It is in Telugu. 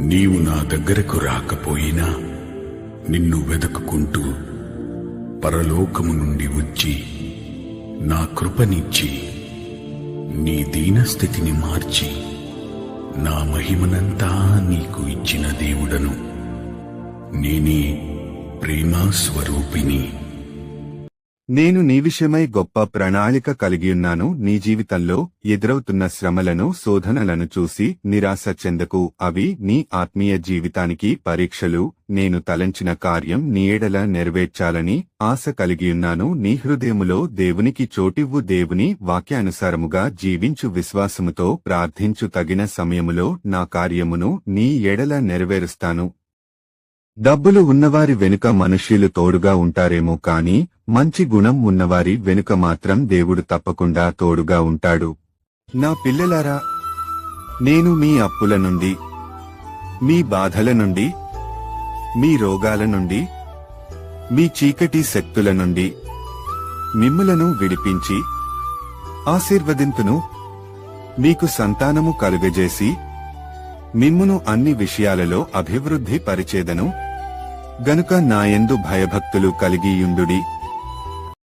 నీవు నా దగ్గరకు రాకపోయినా నిన్ను వెదకుకుంటూ పరలోకము నుండి వచ్చి నా కృపనిచ్చి నీ దీనస్థితిని మార్చి నా మహిమనంతా నీకు ఇచ్చిన దేవుడను. నేనే ప్రేమాస్వరూపిణి. నేను నీ విషయమై గొప్ప ప్రణాళిక కలిగియున్నాను. నీ జీవితంలో ఎదురవుతున్న శ్రమలను శోధనలను చూసి నిరాశ చెందకు. అవి నీ ఆత్మీయ జీవితానికి పరీక్షలు. నేను తలంచిన కార్యం నీ ఎడల నెరవేర్చాలని ఆశ కలిగియున్నాను. నీ హృదయములో దేవునికి చోటివ్వు. దేవుని వాక్యానుసారముగా జీవించు. విశ్వాసముతో ప్రార్థించు. తగిన సమయములో నా కార్యమును నీ ఎడల నెరవేరుస్తాను. డబ్బులు ఉన్నవారి వెనుక మనుష్యులు తోడుగా ఉంటారేమో కాని మంచి గుణం ఉన్నవారి వెనుక మాత్రం దేవుడు తప్పకుండా తోడుగా ఉంటాడు. నా పిల్లలారా నేను మీ అప్పుల నుండి మీ బాధల నుండి మీ రోగాల నుండి మీ చీకటి శక్తుల నుండి మిమ్ములను విడిపించి ఆశీర్వదింతును మీకు సంతానము కలుగజేసి మిమ్మును అన్ని విషయాలలో అభివృద్ధి పరిచేదను గనుక నాయందు భయభక్తులు కలిగియుండుడి.